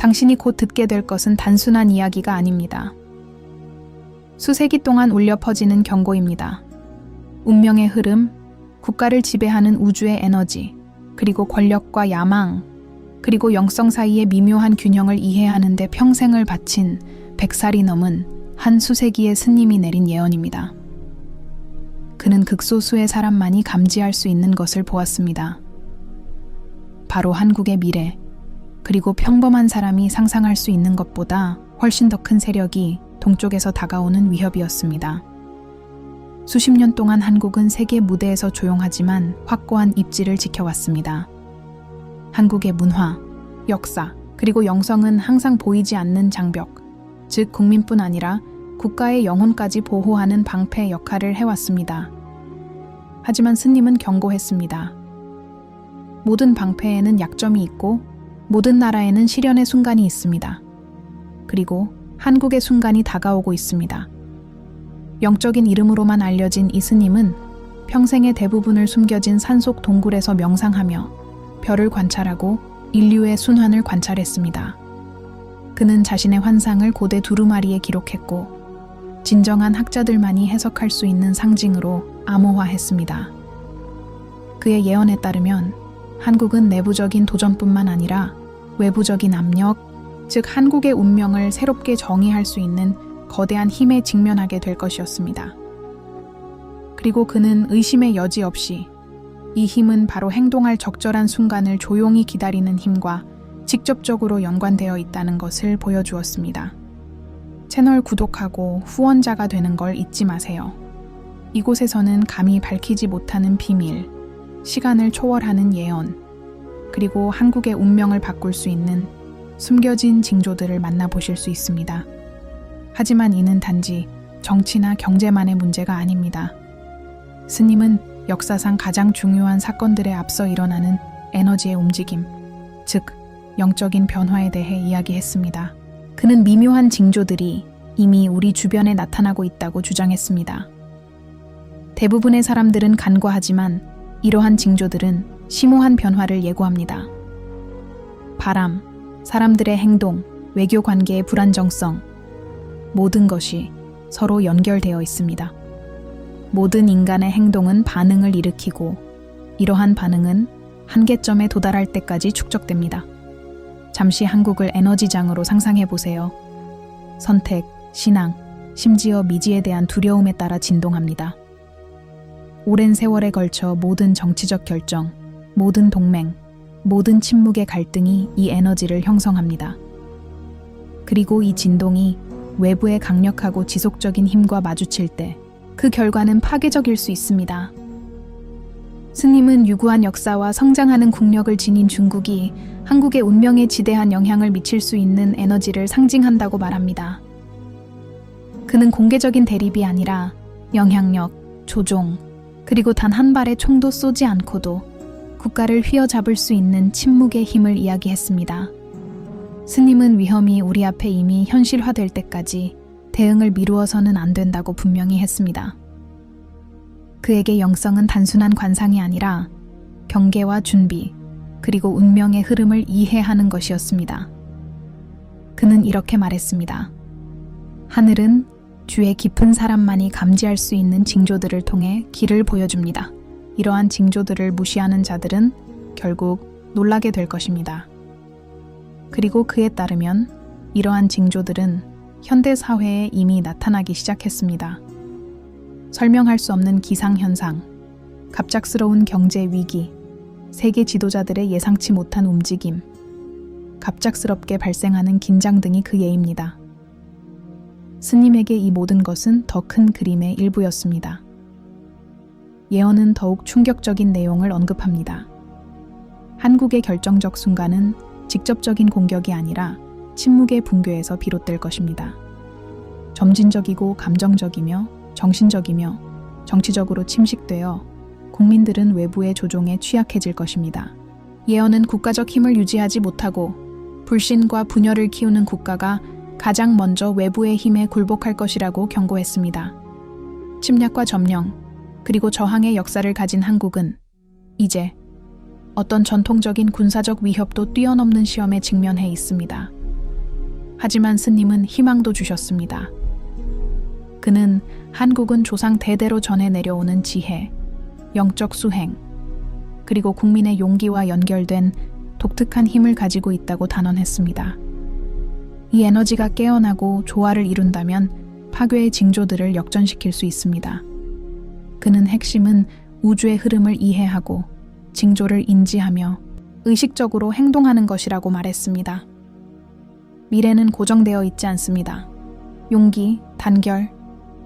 당신이 곧 듣게 될 것은 단순한 이야기가 아닙니다. 수세기 동안 울려 퍼지는 경고입니다. 운명의 흐름, 국가를 지배하는 우주의 에너지, 그리고 권력과 야망, 그리고 영성 사이의 미묘한 균형을 이해하는데 평생을 바친 백살이 넘은 한 수세기의 스님이 내린 예언입니다. 그는 극소수의 사람만이 감지할 수 있는 것을 보았습니다. 바로 한국의 미래, 그리고 평범한 사람이 상상할 수 있는 것보다 훨씬 더 큰 세력이 동쪽에서 다가오는 위협이었습니다. 수십 년 동안 한국은 세계 무대에서 조용하지만 확고한 입지를 지켜왔습니다. 한국의 문화, 역사, 그리고 영성은 항상 보이지 않는 장벽, 즉 국민뿐 아니라 국가의 영혼까지 보호하는 방패 역할을 해왔습니다. 하지만 스님은 경고했습니다. 모든 방패에는 약점이 있고 모든 나라에는 시련의 순간이 있습니다. 그리고 한국의 순간이 다가오고 있습니다. 영적인 이름으로만 알려진 이 스님은 평생의 대부분을 숨겨진 산속 동굴에서 명상하며 별을 관찰하고 인류의 순환을 관찰했습니다. 그는 자신의 환상을 고대 두루마리에 기록했고 진정한 학자들만이 해석할 수 있는 상징으로 암호화했습니다. 그의 예언에 따르면 한국은 내부적인 도전뿐만 아니라 외부적인 압력, 즉 한국의 운명을 새롭게 정의할 수 있는 거대한 힘에 직면하게 될 것이었습니다. 그리고 그는 의심의 여지 없이 이 힘은 바로 행동할 적절한 순간을 조용히 기다리는 힘과 직접적으로 연관되어 있다는 것을 보여주었습니다. 채널 구독하고 후원자가 되는 걸 잊지 마세요. 이곳에서는 감히 밝히지 못하는 비밀, 시간을 초월하는 예언, 그리고 한국의 운명을 바꿀 수 있는 숨겨진 징조들을 만나보실 수 있습니다. 하지만 이는 단지 정치나 경제만의 문제가 아닙니다. 스님은 역사상 가장 중요한 사건들에 앞서 일어나는 에너지의 움직임, 즉, 영적인 변화에 대해 이야기했습니다. 그는 미묘한 징조들이 이미 우리 주변에 나타나고 있다고 주장했습니다. 대부분의 사람들은 간과하지만 이러한 징조들은 심오한 변화를 예고합니다. 바람, 사람들의 행동, 외교 관계의 불안정성, 모든 것이 서로 연결되어 있습니다. 모든 인간의 행동은 반응을 일으키고 이러한 반응은 한계점에 도달할 때까지 축적됩니다. 잠시 한국을 에너지장으로 상상해 보세요. 선택, 신앙, 심지어 미지에 대한 두려움에 따라 진동합니다. 오랜 세월에 걸쳐 모든 정치적 결정, 모든 동맹, 모든 침묵의 갈등이 이 에너지를 형성합니다. 그리고 이 진동이 외부의 강력하고 지속적인 힘과 마주칠 때 그 결과는 파괴적일 수 있습니다. 스님은 유구한 역사와 성장하는 국력을 지닌 중국이 한국의 운명에 지대한 영향을 미칠 수 있는 에너지를 상징한다고 말합니다. 그는 공개적인 대립이 아니라 영향력, 조종, 그리고 단 한 발의 총도 쏘지 않고도 국가를 휘어잡을 수 있는 침묵의 힘을 이야기했습니다. 스님은 위험이 우리 앞에 이미 현실화될 때까지 대응을 미루어서는 안 된다고 분명히 했습니다. 그에게 영성은 단순한 관상이 아니라 경계와 준비, 그리고 운명의 흐름을 이해하는 것이었습니다. 그는 이렇게 말했습니다. 하늘은 주의 깊은 사람만이 감지할 수 있는 징조들을 통해 길을 보여줍니다. 이러한 징조들을 무시하는 자들은 결국 놀라게 될 것입니다. 그리고 그에 따르면 이러한 징조들은 현대 사회에 이미 나타나기 시작했습니다. 설명할 수 없는 기상현상, 갑작스러운 경제 위기, 세계 지도자들의 예상치 못한 움직임, 갑작스럽게 발생하는 긴장 등이 그 예입니다. 스님에게 이 모든 것은 더 큰 그림의 일부였습니다. 예언은 더욱 충격적인 내용을 언급합니다. 한국의 결정적 순간은 직접적인 공격이 아니라 침묵의 붕괴에서 비롯될 것입니다. 점진적이고 감정적이며 정신적이며 정치적으로 침식되어 국민들은 외부의 조종에 취약해질 것입니다. 예언은 국가적 힘을 유지하지 못하고 불신과 분열을 키우는 국가가 가장 먼저 외부의 힘에 굴복할 것이라고 경고했습니다. 침략과 점령, 그리고 저항의 역사를 가진 한국은 이제 어떤 전통적인 군사적 위협도 뛰어넘는 시험에 직면해 있습니다. 하지만 스님은 희망도 주셨습니다. 그는 한국은 조상 대대로 전해 내려오는 지혜, 영적 수행, 그리고 국민의 용기와 연결된 독특한 힘을 가지고 있다고 단언했습니다. 이 에너지가 깨어나고 조화를 이룬다면 파괴의 징조들을 역전시킬 수 있습니다. 그는 핵심은 우주의 흐름을 이해하고 징조를 인지하며 의식적으로 행동하는 것이라고 말했습니다. 미래는 고정되어 있지 않습니다. 용기, 단결,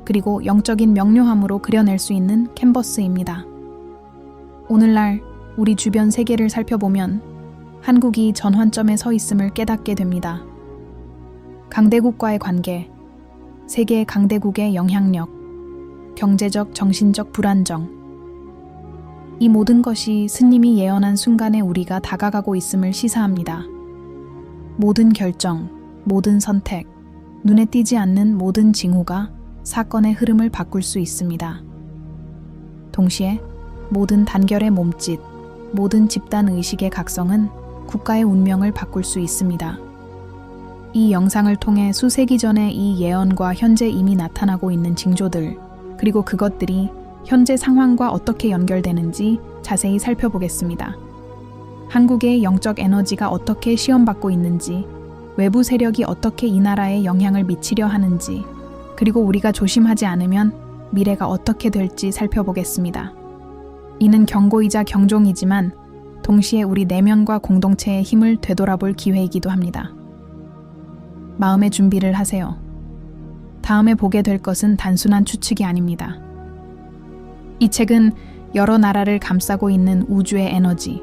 그리고 영적인 명료함으로 그려낼 수 있는 캔버스입니다. 오늘날 우리 주변 세계를 살펴보면 한국이 전환점에 서 있음을 깨닫게 됩니다. 강대국과의 관계, 세계 강대국의 영향력, 경제적, 정신적 불안정. 이 모든 것이 스님이 예언한 순간에 우리가 다가가고 있음을 시사합니다. 모든 결정, 모든 선택, 눈에 띄지 않는 모든 징후가 사건의 흐름을 바꿀 수 있습니다. 동시에 모든 단결의 몸짓, 모든 집단 의식의 각성은 국가의 운명을 바꿀 수 있습니다. 이 영상을 통해 수세기 전에 이 예언과 현재 이미 나타나고 있는 징조들, 그리고 그것들이 현재 상황과 어떻게 연결되는지 자세히 살펴보겠습니다. 한국의 영적 에너지가 어떻게 시험받고 있는지, 외부 세력이 어떻게 이 나라에 영향을 미치려 하는지, 그리고 우리가 조심하지 않으면 미래가 어떻게 될지 살펴보겠습니다. 이는 경고이자 경종이지만 동시에 우리 내면과 공동체의 힘을 되돌아볼 기회이기도 합니다. 마음의 준비를 하세요. 다음에 보게 될 것은 단순한 추측이 아닙니다. 이 책은 여러 나라를 감싸고 있는 우주의 에너지,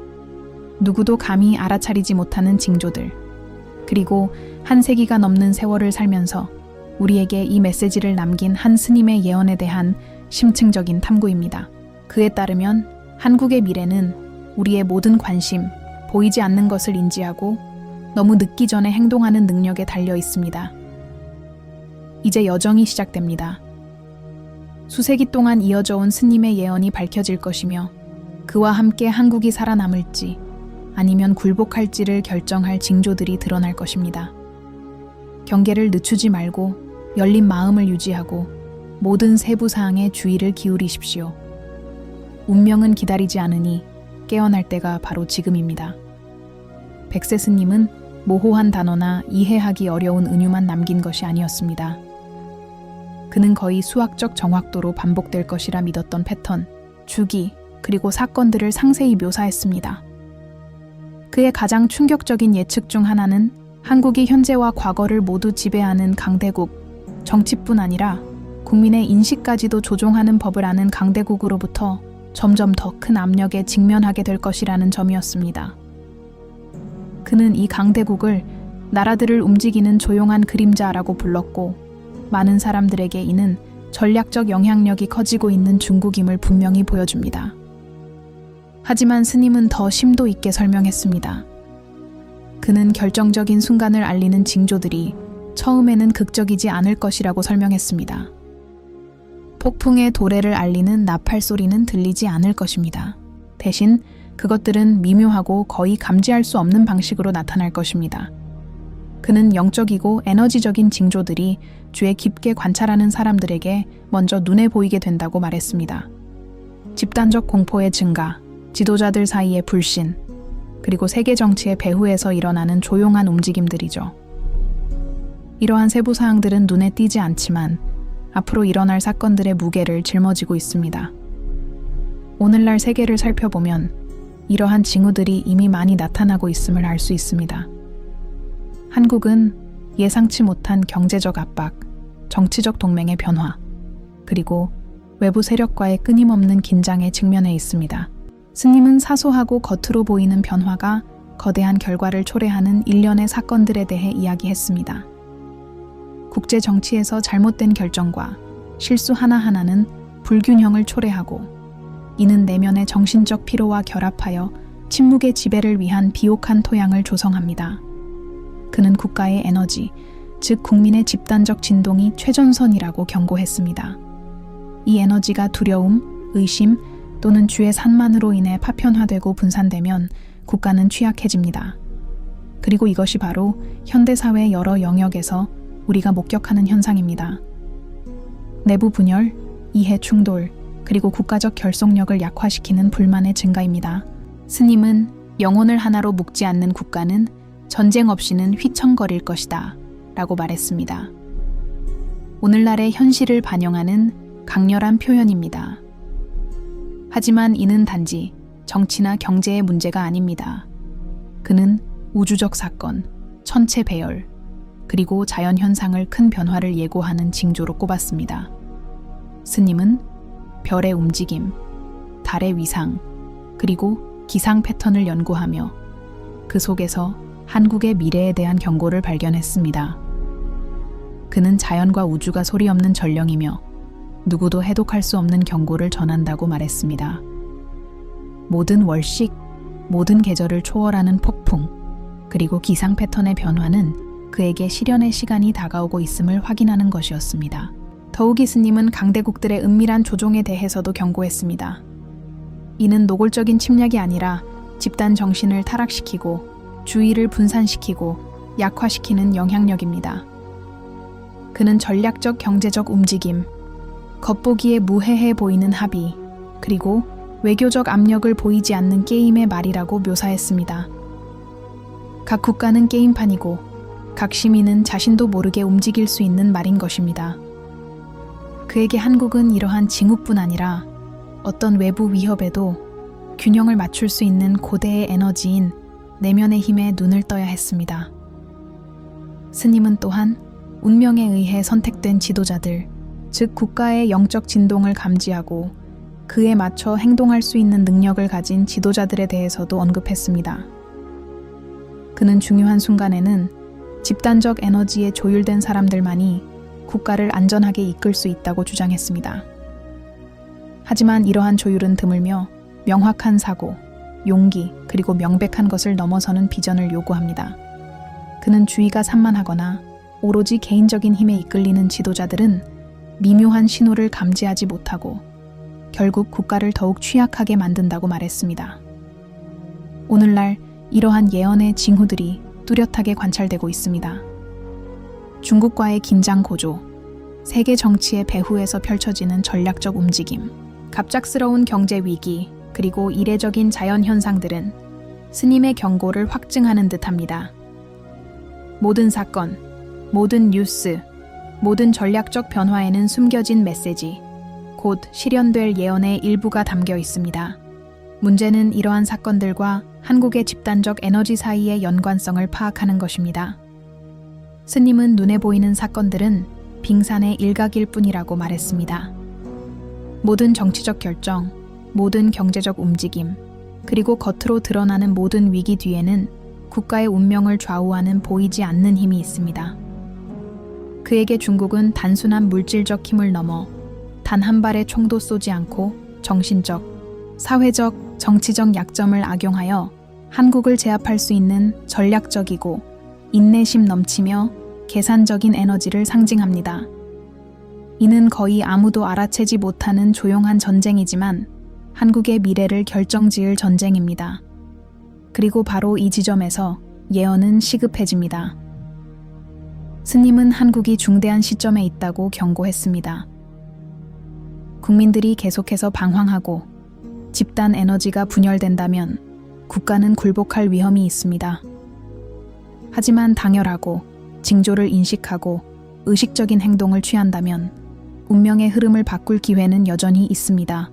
누구도 감히 알아차리지 못하는 징조들, 그리고 한 세기가 넘는 세월을 살면서 우리에게 이 메시지를 남긴 한 스님의 예언에 대한 심층적인 탐구입니다. 그에 따르면 한국의 미래는 우리의 모든 관심, 보이지 않는 것을 인지하고 너무 늦기 전에 행동하는 능력에 달려 있습니다. 이제 여정이 시작됩니다. 수세기 동안 이어져 온 스님의 예언이 밝혀질 것이며 그와 함께 한국이 살아남을지 아니면 굴복할지를 결정할 징조들이 드러날 것입니다. 경계를 늦추지 말고 열린 마음을 유지하고 모든 세부 사항에 주의를 기울이십시오. 운명은 기다리지 않으니 깨어날 때가 바로 지금입니다. 백세 스님은 모호한 단어나 이해하기 어려운 은유만 남긴 것이 아니었습니다. 그는 거의 수학적 정확도로 반복될 것이라 믿었던 패턴, 주기, 그리고 사건들을 상세히 묘사했습니다. 그의 가장 충격적인 예측 중 하나는 한국이 현재와 과거를 모두 지배하는 강대국, 정치뿐 아니라 국민의 인식까지도 조종하는 법을 아는 강대국으로부터 점점 더 큰 압력에 직면하게 될 것이라는 점이었습니다. 그는 이 강대국을 나라들을 움직이는 조용한 그림자라고 불렀고 많은 사람들에게 이는 전략적 영향력이 커지고 있는 중국임을 분명히 보여줍니다. 하지만 스님은 더 심도 있게 설명했습니다. 그는 결정적인 순간을 알리는 징조들이 처음에는 극적이지 않을 것이라고 설명했습니다. 폭풍의 도래를 알리는 나팔 소리는 들리지 않을 것입니다. 대신 그것들은 미묘하고 거의 감지할 수 없는 방식으로 나타날 것입니다. 그는 영적이고 에너지적인 징조들이 주에 깊게 관찰하는 사람들에게 먼저 눈에 보이게 된다고 말했습니다. 집단적 공포의 증가, 지도자들 사이의 불신, 그리고 세계 정치의 배후에서 일어나는 조용한 움직임들이죠. 이러한 세부 사항들은 눈에 띄지 않지만 앞으로 일어날 사건들의 무게를 짊어지고 있습니다. 오늘날 세계를 살펴보면 이러한 징후들이 이미 많이 나타나고 있음을 알 수 있습니다. 한국은 예상치 못한 경제적 압박, 정치적 동맹의 변화, 그리고 외부 세력과의 끊임없는 긴장에 직면해 있습니다. 스님은 사소하고 겉으로 보이는 변화가 거대한 결과를 초래하는 일련의 사건들에 대해 이야기했습니다. 국제 정치에서 잘못된 결정과 실수 하나하나는 불균형을 초래하고 이는 내면의 정신적 피로와 결합하여 침묵의 지배를 위한 비옥한 토양을 조성합니다. 그는 국가의 에너지, 즉 국민의 집단적 진동이 최전선이라고 경고했습니다. 이 에너지가 두려움, 의심, 또는 주의 산만으로 인해 파편화되고 분산되면 국가는 취약해집니다. 그리고 이것이 바로 현대사회의 여러 영역에서 우리가 목격하는 현상입니다. 내부 분열, 이해 충돌, 그리고 국가적 결속력을 약화시키는 불만의 증가입니다. 스님은 영혼을 하나로 묶지 않는 국가는 전쟁 없이는 휘청거릴 것이다. 라고 말했습니다. 오늘날의 현실을 반영하는 강렬한 표현입니다. 하지만 이는 단지 정치나 경제의 문제가 아닙니다. 그는 우주적 사건, 천체 배열, 그리고 자연 현상을 큰 변화를 예고하는 징조로 꼽았습니다. 스님은 별의 움직임, 달의 위상, 그리고 기상 패턴을 연구하며 그 속에서 한국의 미래에 대한 경고를 발견했습니다. 그는 자연과 우주가 소리 없는 전령이며 누구도 해독할 수 없는 경고를 전한다고 말했습니다. 모든 월식, 모든 계절을 초월하는 폭풍, 그리고 기상 패턴의 변화는 그에게 실현의 시간이 다가오고 있음을 확인하는 것이었습니다. 더욱이 스님은 강대국들의 은밀한 조종에 대해서도 경고했습니다. 이는 노골적인 침략이 아니라 집단 정신을 타락시키고 주의를 분산시키고 약화시키는 영향력입니다. 그는 전략적 경제적 움직임, 겉보기에 무해해 보이는 합의, 그리고 외교적 압력을 보이지 않는 게임의 말이라고 묘사했습니다. 각 국가는 게임판이고 각 시민은 자신도 모르게 움직일 수 있는 말인 것입니다. 그에게 한국은 이러한 징후뿐 아니라 어떤 외부 위협에도 균형을 맞출 수 있는 고대의 에너지인 내면의 힘에 눈을 떠야 했습니다. 스님은 또한 운명에 의해 선택된 지도자들, 즉 국가의 영적 진동을 감지하고 그에 맞춰 행동할 수 있는 능력을 가진 지도자들에 대해서도 언급했습니다. 그는 중요한 순간에는 집단적 에너지에 조율된 사람들만이 국가를 안전하게 이끌 수 있다고 주장했습니다. 하지만 이러한 조율은 드물며 명확한 사고, 용기, 그리고 명백한 것을 넘어서는 비전을 요구합니다. 그는 주의가 산만하거나 오로지 개인적인 힘에 이끌리는 지도자들은 미묘한 신호를 감지하지 못하고 결국 국가를 더욱 취약하게 만든다고 말했습니다. 오늘날 이러한 예언의 징후들이 뚜렷하게 관찰되고 있습니다. 중국과의 긴장 고조, 세계 정치의 배후에서 펼쳐지는 전략적 움직임, 갑작스러운 경제 위기, 그리고 이례적인 자연 현상들은 스님의 경고를 확증하는 듯합니다. 모든 사건, 모든 뉴스, 모든 전략적 변화에는 숨겨진 메시지, 곧 실현될 예언의 일부가 담겨 있습니다. 문제는 이러한 사건들과 한국의 집단적 에너지 사이의 연관성을 파악하는 것입니다. 스님은 눈에 보이는 사건들은 빙산의 일각일 뿐이라고 말했습니다. 모든 정치적 결정, 모든 경제적 움직임, 그리고 겉으로 드러나는 모든 위기 뒤에는 국가의 운명을 좌우하는 보이지 않는 힘이 있습니다. 그에게 중국은 단순한 물질적 힘을 넘어 단 한 발의 총도 쏘지 않고 정신적, 사회적, 정치적 약점을 악용하여 한국을 제압할 수 있는 전략적이고 인내심 넘치며 계산적인 에너지를 상징합니다. 이는 거의 아무도 알아채지 못하는 조용한 전쟁이지만 한국의 미래를 결정지을 전쟁입니다. 그리고 바로 이 지점에서 예언은 시급해집니다. 스님은 한국이 중대한 시점에 있다고 경고했습니다. 국민들이 계속해서 방황하고 집단 에너지가 분열된다면 국가는 굴복할 위험이 있습니다. 하지만 당열하고 징조를 인식하고 의식적인 행동을 취한다면 운명의 흐름을 바꿀 기회는 여전히 있습니다.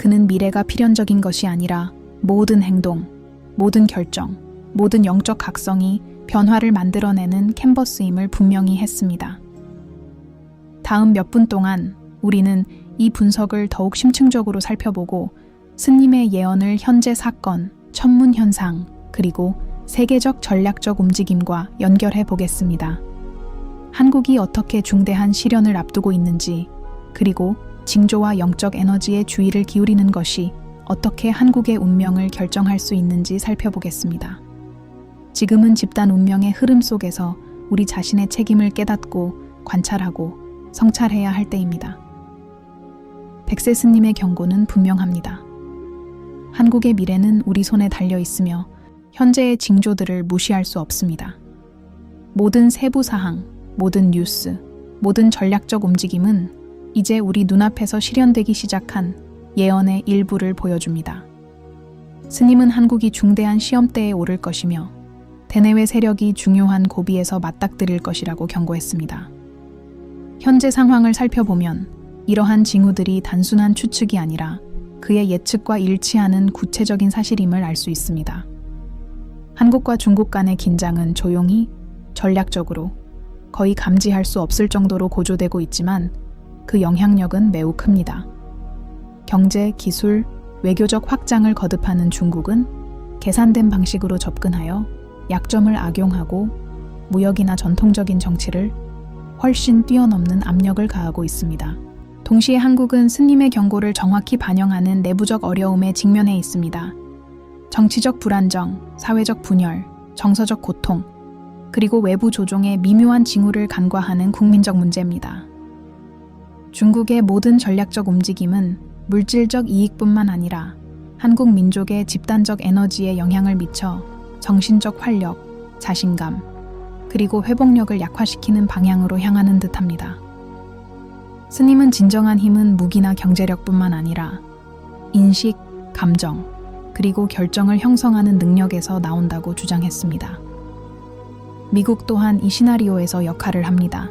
그는 미래가 필연적인 것이 아니라 모든 행동, 모든 결정, 모든 영적 각성이 변화를 만들어내는 캔버스임을 분명히 했습니다. 다음 몇 분 동안 우리는 이 분석을 더욱 심층적으로 살펴보고 스님의 예언을 현재 사건, 천문 현상, 그리고 세계적 전략적 움직임과 연결해 보겠습니다. 한국이 어떻게 중대한 시련을 앞두고 있는지, 그리고 징조와 영적 에너지의 주의를 기울이는 것이 어떻게 한국의 운명을 결정할 수 있는지 살펴보겠습니다. 지금은 집단 운명의 흐름 속에서 우리 자신의 책임을 깨닫고 관찰하고 성찰해야 할 때입니다. 백세 스님의 경고는 분명합니다. 한국의 미래는 우리 손에 달려 있으며 현재의 징조들을 무시할 수 없습니다. 모든 세부 사항, 모든 뉴스, 모든 전략적 움직임은 이제 우리 눈앞에서 실현되기 시작한 예언의 일부를 보여줍니다. 스님은 한국이 중대한 시험대에 오를 것이며 대내외 세력이 중요한 고비에서 맞닥뜨릴 것이라고 경고했습니다. 현재 상황을 살펴보면 이러한 징후들이 단순한 추측이 아니라 그의 예측과 일치하는 구체적인 사실임을 알 수 있습니다. 한국과 중국 간의 긴장은 조용히 전략적으로 거의 감지할 수 없을 정도로 고조되고 있지만 그 영향력은 매우 큽니다. 경제, 기술, 외교적 확장을 거듭하는 중국은 계산된 방식으로 접근하여 약점을 악용하고 무역이나 전통적인 정치를 훨씬 뛰어넘는 압력을 가하고 있습니다. 동시에 한국은 스님의 경고를 정확히 반영하는 내부적 어려움에 직면해 있습니다. 정치적 불안정, 사회적 분열, 정서적 고통, 그리고 외부 조종의 미묘한 징후를 간과하는 국민적 문제입니다. 중국의 모든 전략적 움직임은 물질적 이익뿐만 아니라 한국 민족의 집단적 에너지에 영향을 미쳐 정신적 활력, 자신감, 그리고 회복력을 약화시키는 방향으로 향하는 듯합니다. 스님은 진정한 힘은 무기나 경제력뿐만 아니라 인식, 감정, 그리고 결정을 형성하는 능력에서 나온다고 주장했습니다. 미국 또한 이 시나리오에서 역할을 합니다.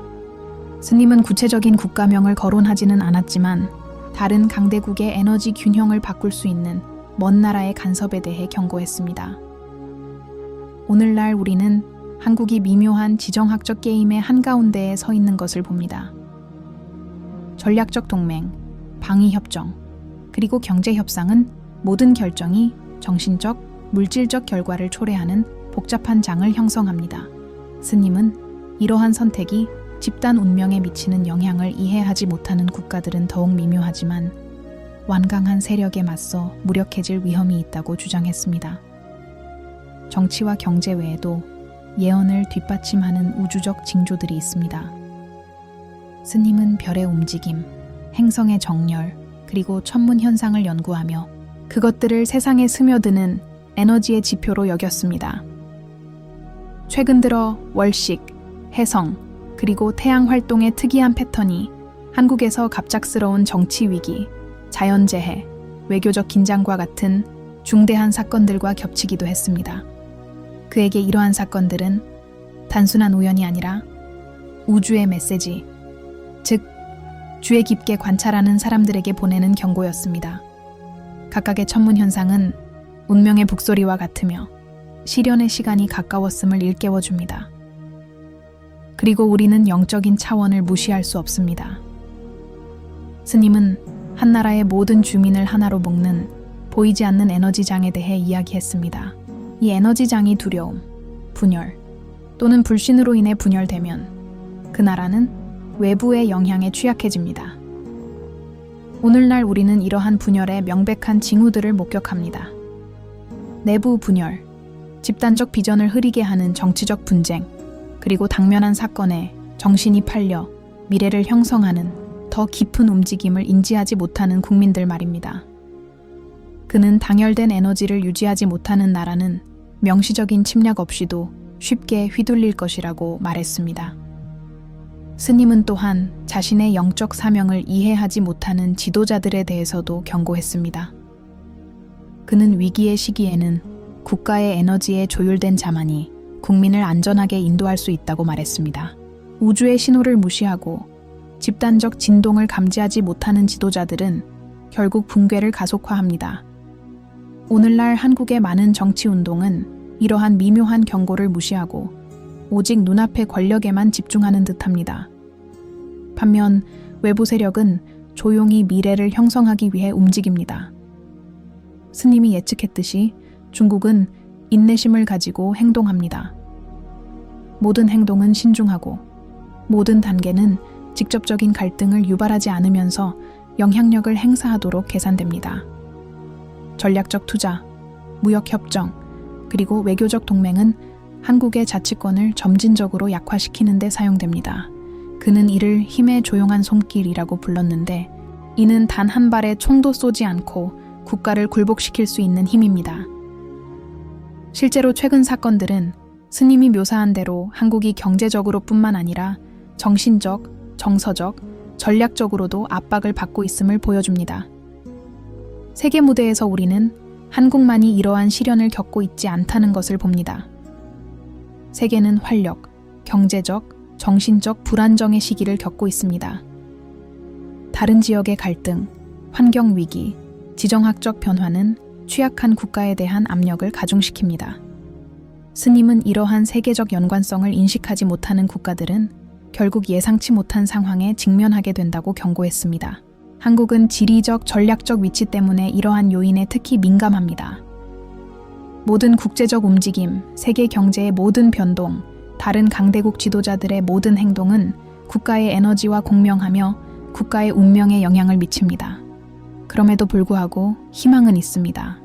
스님은 구체적인 국가명을 거론하지는 않았지만 다른 강대국의 에너지 균형을 바꿀 수 있는 먼 나라의 간섭에 대해 경고했습니다. 오늘날 우리는 한국이 미묘한 지정학적 게임의 한가운데에 서 있는 것을 봅니다. 전략적 동맹, 방위 협정, 그리고 경제 협상은 모든 결정이 정신적, 물질적 결과를 초래하는 복잡한 장을 형성합니다. 스님은 이러한 선택이 집단 운명에 미치는 영향을 이해하지 못하는 국가들은 더욱 미묘하지만 완강한 세력에 맞서 무력해질 위험이 있다고 주장했습니다. 정치와 경제 외에도 예언을 뒷받침하는 우주적 징조들이 있습니다. 스님은 별의 움직임, 행성의 정렬, 그리고 천문 현상을 연구하며 그것들을 세상에 스며드는 에너지의 지표로 여겼습니다. 최근 들어 월식, 해성, 그리고 태양 활동의 특이한 패턴이 한국에서 갑작스러운 정치 위기, 자연재해, 외교적 긴장과 같은 중대한 사건들과 겹치기도 했습니다. 그에게 이러한 사건들은 단순한 우연이 아니라 우주의 메시지, 즉, 주의 깊게 관찰하는 사람들에게 보내는 경고였습니다. 각각의 천문 현상은 운명의 북소리와 같으며 시련의 시간이 가까웠음을 일깨워 줍니다. 그리고 우리는 영적인 차원을 무시할 수 없습니다. 스님은 한 나라의 모든 주민을 하나로 묶는 보이지 않는 에너지장에 대해 이야기했습니다. 이 에너지장이 두려움, 분열 또는 불신으로 인해 분열되면 그 나라는 외부의 영향에 취약해집니다. 오늘날 우리는 이러한 분열의 명백한 징후들을 목격합니다. 내부 분열, 집단적 비전을 흐리게 하는 정치적 분쟁, 그리고 당면한 사건에 정신이 팔려 미래를 형성하는 더 깊은 움직임을 인지하지 못하는 국민들 말입니다. 그는 당열된 에너지를 유지하지 못하는 나라는 명시적인 침략 없이도 쉽게 휘둘릴 것이라고 말했습니다. 스님은 또한 자신의 영적 사명을 이해하지 못하는 지도자들에 대해서도 경고했습니다. 그는 위기의 시기에는 국가의 에너지에 조율된 자만이 국민을 안전하게 인도할 수 있다고 말했습니다. 우주의 신호를 무시하고 집단적 진동을 감지하지 못하는 지도자들은 결국 붕괴를 가속화합니다. 오늘날 한국의 많은 정치 운동은 이러한 미묘한 경고를 무시하고 오직 눈앞의 권력에만 집중하는 듯합니다. 반면 외부 세력은 조용히 미래를 형성하기 위해 움직입니다. 스님이 예측했듯이 중국은 인내심을 가지고 행동합니다. 모든 행동은 신중하고 모든 단계는 직접적인 갈등을 유발하지 않으면서 영향력을 행사하도록 계산됩니다. 전략적 투자, 무역 협정, 그리고 외교적 동맹은 한국의 자치권을 점진적으로 약화시키는 데 사용됩니다. 그는 이를 힘의 조용한 손길이라고 불렀는데 이는 단 한 발의 총도 쏘지 않고 국가를 굴복시킬 수 있는 힘입니다. 실제로 최근 사건들은 스님이 묘사한 대로 한국이 경제적으로 뿐만 아니라 정신적, 정서적, 전략적으로도 압박을 받고 있음을 보여줍니다. 세계 무대에서 우리는 한국만이 이러한 시련을 겪고 있지 않다는 것을 봅니다. 세계는 활력, 경제적, 정신적 불안정의 시기를 겪고 있습니다. 다른 지역의 갈등, 환경 위기, 지정학적 변화는 취약한 국가에 대한 압력을 가중시킵니다. 스님은 이러한 세계적 연관성을 인식하지 못하는 국가들은 결국 예상치 못한 상황에 직면하게 된다고 경고했습니다. 한국은 지리적, 전략적 위치 때문에 이러한 요인에 특히 민감합니다. 모든 국제적 움직임, 세계 경제의 모든 변동, 다른 강대국 지도자들의 모든 행동은 국가의 에너지와 공명하며 국가의 운명에 영향을 미칩니다. 그럼에도 불구하고 희망은 있습니다.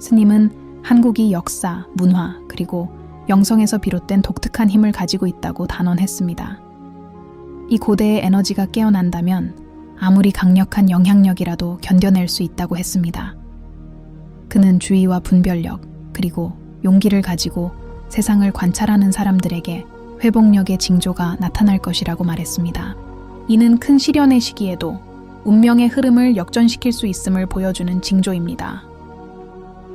스님은 한국이 역사, 문화, 그리고 영성에서 비롯된 독특한 힘을 가지고 있다고 단언했습니다. 이 고대의 에너지가 깨어난다면 아무리 강력한 영향력이라도 견뎌낼 수 있다고 했습니다. 그는 주의와 분별력, 그리고 용기를 가지고 세상을 관찰하는 사람들에게 회복력의 징조가 나타날 것이라고 말했습니다. 이는 큰 시련의 시기에도 운명의 흐름을 역전시킬 수 있음을 보여주는 징조입니다.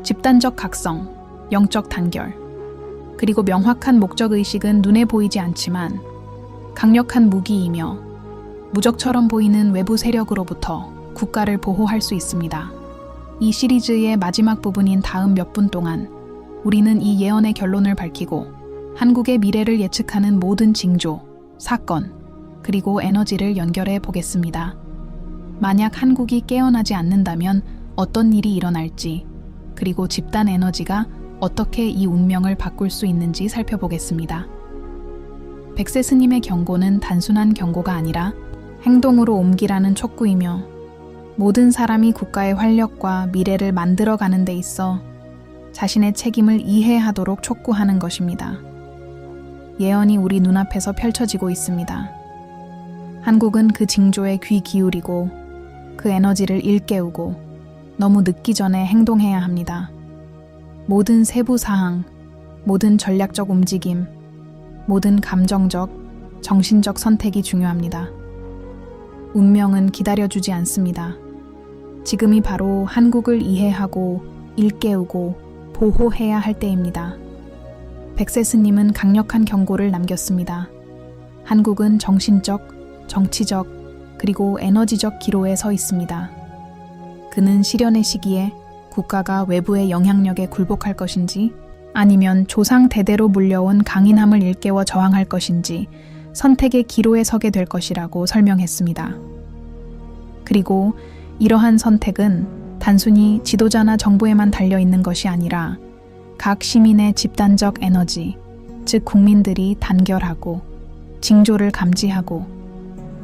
집단적 각성, 영적 단결, 그리고 명확한 목적 의식은 눈에 보이지 않지만 강력한 무기이며 무적처럼 보이는 외부 세력으로부터 국가를 보호할 수 있습니다. 이 시리즈의 마지막 부분인 다음 몇 분 동안 우리는 이 예언의 결론을 밝히고 한국의 미래를 예측하는 모든 징조, 사건, 그리고 에너지를 연결해 보겠습니다. 만약 한국이 깨어나지 않는다면 어떤 일이 일어날지, 그리고 집단 에너지가 어떻게 이 운명을 바꿀 수 있는지 살펴보겠습니다. 백세 스님의 경고는 단순한 경고가 아니라 행동으로 옮기라는 촉구이며 모든 사람이 국가의 활력과 미래를 만들어가는 데 있어 자신의 책임을 이해하도록 촉구하는 것입니다. 예언이 우리 눈앞에서 펼쳐지고 있습니다. 한국은 그 징조에 귀 기울이고 그 에너지를 일깨우고 너무 늦기 전에 행동해야 합니다. 모든 세부 사항, 모든 전략적 움직임, 모든 감정적, 정신적 선택이 중요합니다. 운명은 기다려주지 않습니다. 지금이 바로 한국을 이해하고 일깨우고 보호해야 할 때입니다. 백세 스님은 강력한 경고를 남겼습니다. 한국은 정신적, 정치적, 그리고 에너지적 기로에 서 있습니다. 그는 시련의 시기에 국가가 외부의 영향력에 굴복할 것인지 아니면 조상 대대로 물려온 강인함을 일깨워 저항할 것인지 선택의 기로에 서게 될 것이라고 설명했습니다. 그리고 이러한 선택은 단순히 지도자나 정부에만 달려 있는 것이 아니라 각 시민의 집단적 에너지, 즉 국민들이 단결하고 징조를 감지하고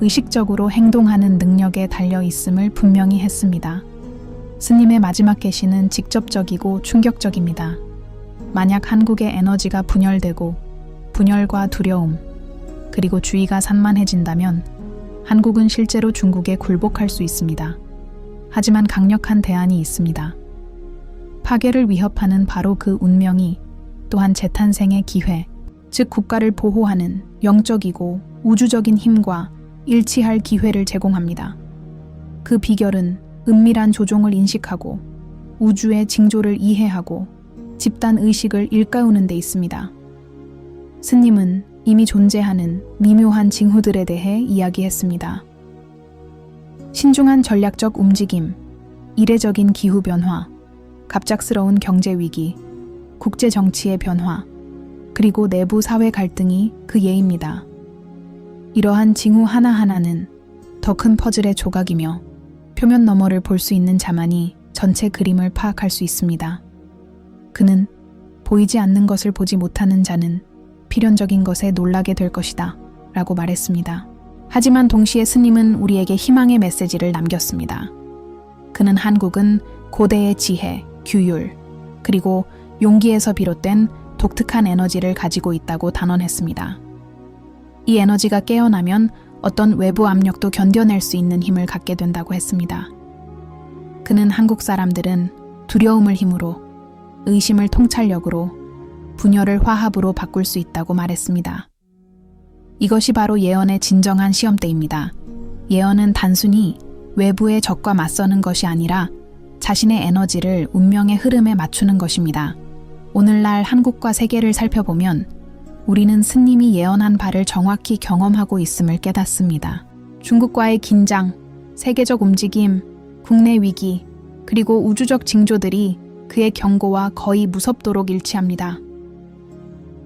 의식적으로 행동하는 능력에 달려 있음을 분명히 했습니다. 스님의 마지막 계시는 직접적이고 충격적입니다. 만약 한국의 에너지가 분열되고 분열과 두려움, 그리고 주의가 산만해진다면 한국은 실제로 중국에 굴복할 수 있습니다. 하지만 강력한 대안이 있습니다. 파괴를 위협하는 바로 그 운명이 또한 재탄생의 기회, 즉 국가를 보호하는 영적이고 우주적인 힘과 일치할 기회를 제공합니다. 그 비결은 은밀한 조종을 인식하고 우주의 징조를 이해하고 집단 의식을 일깨우는 데 있습니다. 스님은 이미 존재하는 미묘한 징후들에 대해 이야기했습니다. 신중한 전략적 움직임, 이례적인 기후 변화, 갑작스러운 경제 위기, 국제 정치의 변화, 그리고 내부 사회 갈등이 그 예입니다. 이러한 징후 하나하나는 더 큰 퍼즐의 조각이며 표면 너머를 볼 수 있는 자만이 전체 그림을 파악할 수 있습니다. 그는 보이지 않는 것을 보지 못하는 자는 필연적인 것에 놀라게 될 것이다. 라고 말했습니다. 하지만 동시에 스님은 우리에게 희망의 메시지를 남겼습니다. 그는 한국은 고대의 지혜, 규율, 그리고 용기에서 비롯된 독특한 에너지를 가지고 있다고 단언했습니다. 이 에너지가 깨어나면 어떤 외부 압력도 견뎌낼 수 있는 힘을 갖게 된다고 했습니다. 그는 한국 사람들은 두려움을 힘으로 의심을 통찰력으로, 분열을 화합으로 바꿀 수 있다고 말했습니다. 이것이 바로 예언의 진정한 시험대입니다. 예언은 단순히 외부의 적과 맞서는 것이 아니라 자신의 에너지를 운명의 흐름에 맞추는 것입니다. 오늘날 한국과 세계를 살펴보면 우리는 스님이 예언한 바를 정확히 경험하고 있음을 깨닫습니다. 중국과의 긴장, 세계적 움직임, 국내 위기, 그리고 우주적 징조들이 그의 경고와 거의 무섭도록 일치합니다.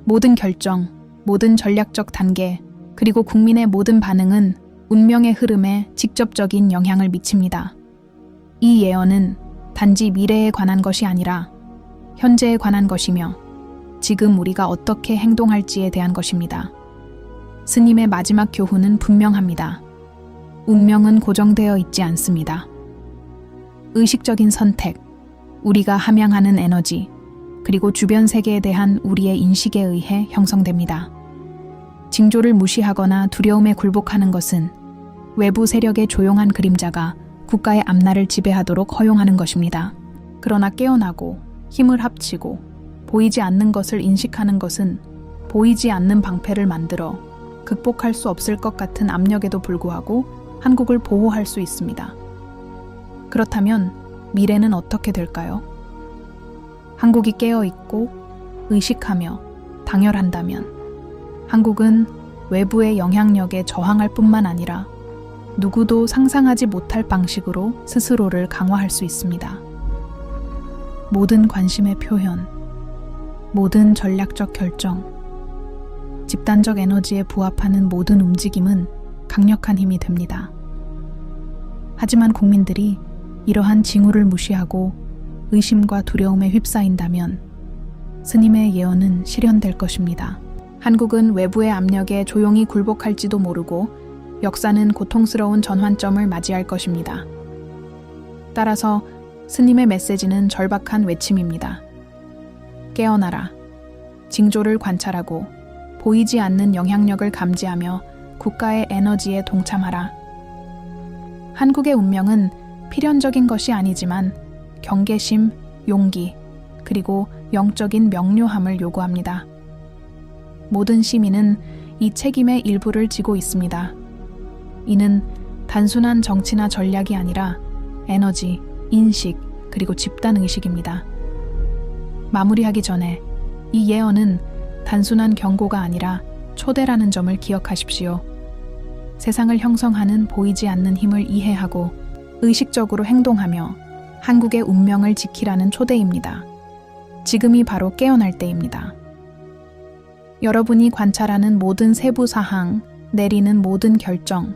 모든 결정, 모든 전략적 단계, 그리고 국민의 모든 반응은 운명의 흐름에 직접적인 영향을 미칩니다. 이 예언은 단지 미래에 관한 것이 아니라 현재에 관한 것이며 지금 우리가 어떻게 행동할지에 대한 것입니다. 스님의 마지막 교훈은 분명합니다. 운명은 고정되어 있지 않습니다. 의식적인 선택, 우리가 함양하는 에너지, 그리고 주변 세계에 대한 우리의 인식에 의해 형성됩니다. 징조를 무시하거나 두려움에 굴복하는 것은 외부 세력의 조용한 그림자가 국가의 앞날을 지배하도록 허용하는 것입니다. 그러나 깨어나고 힘을 합치고 보이지 않는 것을 인식하는 것은 보이지 않는 방패를 만들어 극복할 수 없을 것 같은 압력에도 불구하고 한국을 보호할 수 있습니다. 그렇다면 미래는 어떻게 될까요? 한국이 깨어 있고 의식하며 당열한다면 한국은 외부의 영향력에 저항할 뿐만 아니라 누구도 상상하지 못할 방식으로 스스로를 강화할 수 있습니다. 모든 관심의 표현, 모든 전략적 결정, 집단적 에너지에 부합하는 모든 움직임은 강력한 힘이 됩니다. 하지만 국민들이 이러한 징후를 무시하고 의심과 두려움에 휩싸인다면 스님의 예언은 실현될 것입니다. 한국은 외부의 압력에 조용히 굴복할지도 모르고 역사는 고통스러운 전환점을 맞이할 것입니다. 따라서 스님의 메시지는 절박한 외침입니다. 깨어나라. 징조를 관찰하고 보이지 않는 영향력을 감지하며 국가의 에너지에 동참하라. 한국의 운명은 필연적인 것이 아니지만 경계심, 용기, 그리고 영적인 명료함을 요구합니다. 모든 시민은 이 책임의 일부를 지고 있습니다. 이는 단순한 정치나 전략이 아니라 에너지, 인식, 그리고 집단 의식입니다. 마무리하기 전에 이 예언은 단순한 경고가 아니라 초대라는 점을 기억하십시오. 세상을 형성하는 보이지 않는 힘을 이해하고 의식적으로 행동하며 한국의 운명을 지키라는 초대입니다. 지금이 바로 깨어날 때입니다. 여러분이 관찰하는 모든 세부 사항, 내리는 모든 결정,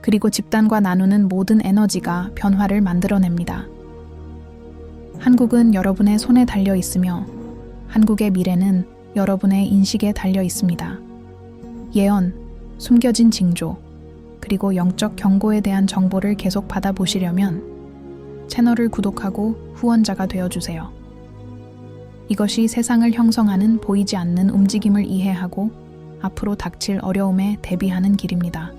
그리고 집단과 나누는 모든 에너지가 변화를 만들어냅니다. 한국은 여러분의 손에 달려 있으며 한국의 미래는 여러분의 인식에 달려 있습니다. 예언, 숨겨진 징조, 그리고 영적 경고에 대한 정보를 계속 받아보시려면 채널을 구독하고 후원자가 되어주세요. 이것이 세상을 형성하는 보이지 않는 움직임을 이해하고 앞으로 닥칠 어려움에 대비하는 길입니다.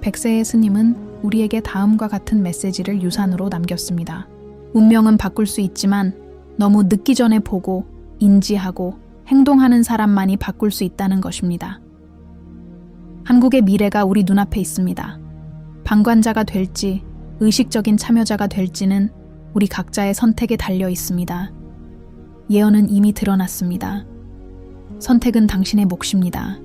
백세의 스님은 우리에게 다음과 같은 메시지를 유산으로 남겼습니다. 운명은 바꿀 수 있지만 너무 늦기 전에 보고 인지하고 행동하는 사람만이 바꿀 수 있다는 것입니다. 한국의 미래가 우리 눈앞에 있습니다. 방관자가 될지 의식적인 참여자가 될지는 우리 각자의 선택에 달려 있습니다. 예언은 이미 드러났습니다. 선택은 당신의 몫입니다.